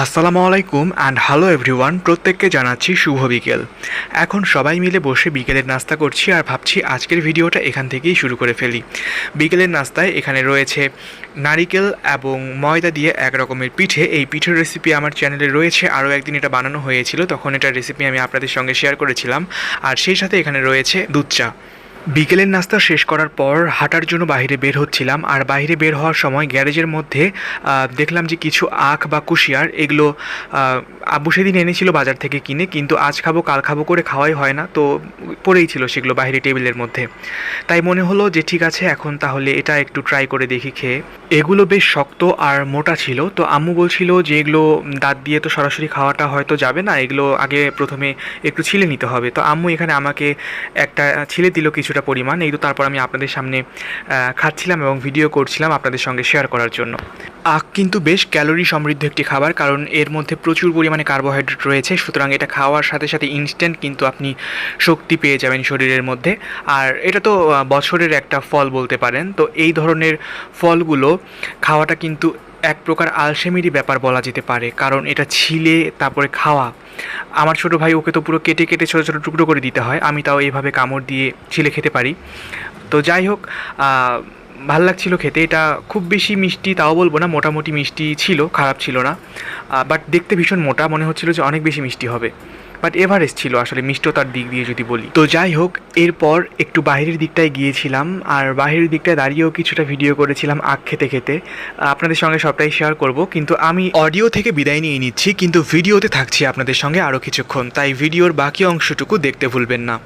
আসসালামু আলাইকুম and hello everyone প্রত্যেককে জানাচ্ছি শুভ বিকেল। এখন সবাই মিলে বসে বিকেলের নাস্তা করছি আর ভাবছি আজকের ভিডিওটা এখান থেকেই শুরু করে ফেলি। বিকেলের নাস্তায় এখানে রয়েছে নারিকেল এবং ময়দা দিয়ে এক রকমের পিঠে। এই পিঠের রেসিপি আমার চ্যানেলে রয়েছে, আরও একদিন এটা বানানো হয়েছিল, তখন এটার রেসিপি আমি আপনাদের সঙ্গে শেয়ার করেছিলাম। আর সেই সাথে এখানে রয়েছে দুধ চা। বিকেলের নাস্তা শেষ করার পর হাঁটার জন্য বাইরে বের হচ্ছিলাম আর বাইরে বের হওয়ার সময় গ্যারেজের মধ্যে দেখলাম যে কিছু আখ বা কুশিয়ার এগুলো আব্বু সেদিন এনেছিল বাজার থেকে কিনে কিন্তু আজ খাব, কাল খাব করে খাওয়াই হয় না, তো পড়েই ছিল সেগুলো বাইরে টেবিলের মধ্যে। তাই মনে হলো যে ঠিক আছে, এখন তাহলে এটা একটু ট্রাই করে দেখি খেয়ে। এগুলো বেশ শক্ত আর মোটা ছিল, তো আম্মু বলছিল যে এগুলো দাঁত দিয়ে তো সরাসরি খাওয়াটা হয়তো যাবে না, এগুলো আগে প্রথমে একটু ছিলে নিতে হবে। তো আম্মু এখানে আমাকে একটা ছিলে দিল কিছুটা পরিমাণ, এই তো তারপর আমি আপনাদের সামনে খাচ্ছিলাম এবং ভিডিও করছিলাম আপনাদের সঙ্গে শেয়ার করার জন্য। আখ কিন্তু বেশ ক্যালোরি সমৃদ্ধ একটি খাবার, কারণ এর মধ্যে প্রচুর পরিমাণে কার্বোহাইড্রেট রয়েছে, সুতরাং এটা খাওয়ার সাথে সাথে ইনস্ট্যান্ট কিন্তু আপনি শক্তি পেয়ে যাবেন শরীরের মধ্যে। আর এটা তো বছরের একটা ফল বলতে পারেন। তো এই ধরনের ফলগুলো খাওয়াটা কিন্তু এক প্রকার আলসেমিরই ব্যাপার বলা যেতে পারে, কারণ এটা ছিলে, তারপরে খাওয়া। আমার ছোটো ভাই ওকে তো পুরো কেটে কেটে ছোটো ছোটো টুকরো করে দিতে হয়, আমি তাও এইভাবে কামড় দিয়ে ছিলে খেতে পারি। তো যাই হোক ভালো লাগছিল খেতে। এটা খুব বেশি মিষ্টি তাও বলব না, মোটামুটি মিষ্টি ছিল, খারাপ ছিল না। বাট দেখতে ভীষণ মোটা, মনে হচ্ছিল যে অনেক বেশি মিষ্টি হবে। বাট এভারেস্ট ছিল আসলে মিষ্টতার দিক দিয়ে যদি বলি। তো যাই হোক, এরপর একটু বাইরের দিকটায় গিয়েছিলাম আর বাইরের দিকটায় দাঁড়িয়েও কিছুটা ভিডিও করেছিলাম আখ খেতে খেতে। আপনাদের সঙ্গে সবটাই শেয়ার করব, কিন্তু আমি অডিও থেকে বিদায় নিয়ে নিচ্ছি, কিন্তু ভিডিওতে থাকছি আপনাদের সঙ্গে আরও কিছুক্ষণ। তাই ভিডিওর বাকি অংশটুকু দেখতে ভুলবেন না।